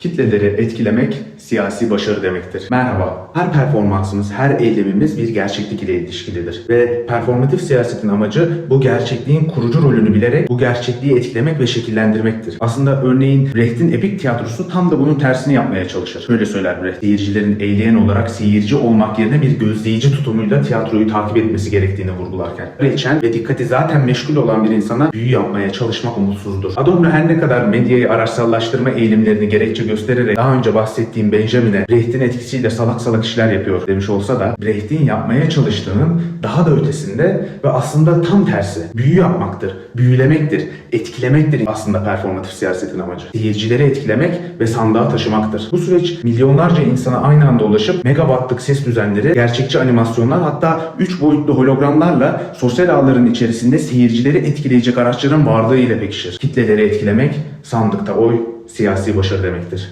Kitleleri etkilemek siyasi başarı demektir. Merhaba. Her performansımız, her eylemimiz bir gerçeklik ile ilişkilidir. Ve performatif siyasetin amacı bu gerçekliğin kurucu rolünü bilerek bu gerçekliği etkilemek ve şekillendirmektir. Aslında örneğin Brecht'in epik tiyatrosu tam da bunun tersini yapmaya çalışır. Şöyle söyler Brecht, seyircilerin eğleyen olarak seyirci olmak yerine bir gözleyici tutumuyla tiyatroyu takip etmesi gerektiğini vurgularken. İçen ve dikkati zaten meşgul olan bir insana büyü yapmaya çalışmak umutsuzdur. Adorno her ne kadar medyayı araçsallaştırma eğilimlerini gerekçe göstererek daha önce bahsettiğim Benjamin'e Brecht'in etkisiyle salak salak işler yapıyor demiş olsa da Brecht'in yapmaya çalıştığının daha da ötesinde ve aslında tam tersi büyü yapmaktır, büyülemektir, etkilemektir aslında performatif siyasetin amacı. Seyircileri etkilemek ve sandığa taşımaktır. Bu süreç milyonlarca insana aynı anda ulaşıp megawattlık ses düzenleri, gerçekçi animasyonlar hatta 3 boyutlu hologramlarla sosyal ağların içerisinde seyircileri etkileyecek araçların varlığı ile pekişir. Kitleleri etkilemek sandıkta oy, siyasi başarı demektir.